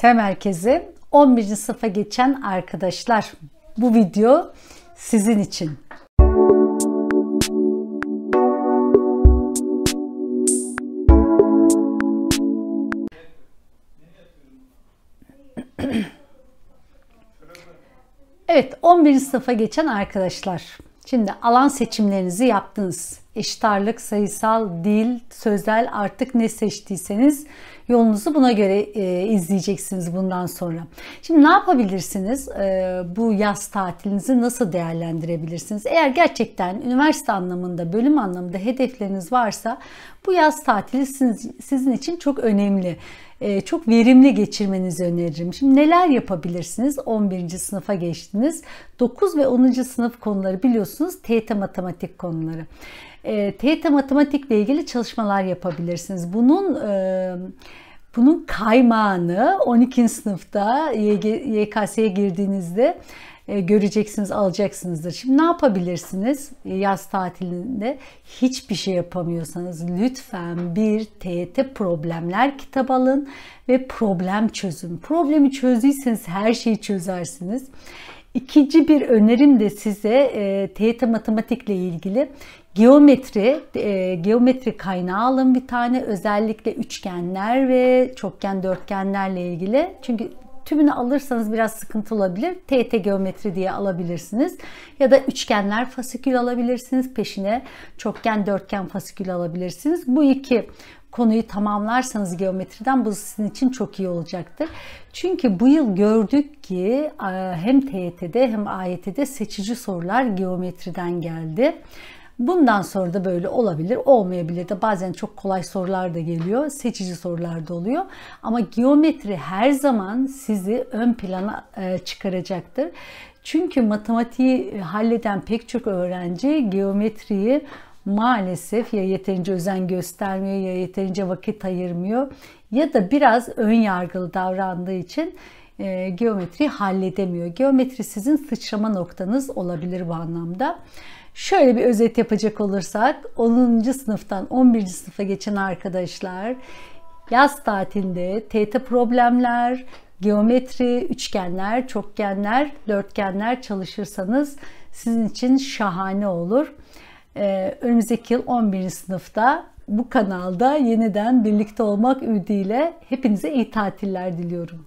Selam herkese. 11. sınıfa geçen arkadaşlar bu video sizin için. Evet 11. sınıfa geçen arkadaşlar. Şimdi alan seçimlerinizi yaptınız. Eşit ağırlık, sayısal, dil, sözel artık ne seçtiyseniz yolunuzu buna göre e, izleyeceksiniz bundan sonra. Şimdi ne yapabilirsiniz? E, bu yaz tatilinizi nasıl değerlendirebilirsiniz? Eğer gerçekten üniversite anlamında, bölüm anlamında hedefleriniz varsa bu yaz tatili sizin, sizin için çok önemli. E, çok verimli geçirmenizi öneririm. Şimdi neler yapabilirsiniz? 11. sınıfa geçtiniz. 9 ve 10. sınıf konuları biliyorsunuz TYT matematik konuları. E, TYT matematikle ilgili çalışmalar yapabilirsiniz. Bunun e, bunun kaymağını 12. sınıfta YKS'ye girdiğinizde e, göreceksiniz, alacaksınızdır. Şimdi ne yapabilirsiniz yaz tatilinde? Hiçbir şey yapamıyorsanız lütfen bir TYT problemler kitabı alın ve problem çözün. Problemi çözdüyseniz her şeyi çözersiniz. İkinci bir önerim de size e, TYT matematikle ilgili geometri, e, geometri kaynağı alın bir tane özellikle üçgenler ve çokgen dörtgenlerle ilgili. Çünkü Tümünü alırsanız biraz sıkıntı olabilir. TT geometri diye alabilirsiniz. Ya da üçgenler fasikül alabilirsiniz. Peşine çokgen, dörtgen fasikül alabilirsiniz. Bu iki konuyu tamamlarsanız geometriden bu sizin için çok iyi olacaktır. Çünkü bu yıl gördük ki hem TYT'de hem AYT'de seçici sorular geometriden geldi. Bundan sonra da böyle olabilir, olmayabilir de bazen çok kolay sorular da geliyor, seçici sorular da oluyor. Ama geometri her zaman sizi ön plana e, çıkaracaktır. Çünkü matematiği halleden pek çok öğrenci geometriyi maalesef ya yeterince özen göstermiyor ya yeterince vakit ayırmıyor ya da biraz ön yargılı davrandığı için e, geometriyi halledemiyor. Geometri sizin sıçrama noktanız olabilir bu anlamda. Şöyle bir özet yapacak olursak 10. sınıftan 11. sınıfa geçen arkadaşlar yaz tatilinde TET problemler, geometri, üçgenler, çokgenler, dörtgenler çalışırsanız sizin için şahane olur. Ee, önümüzdeki yıl 11. sınıfta bu kanalda yeniden birlikte olmak ümidiyle hepinize iyi tatiller diliyorum.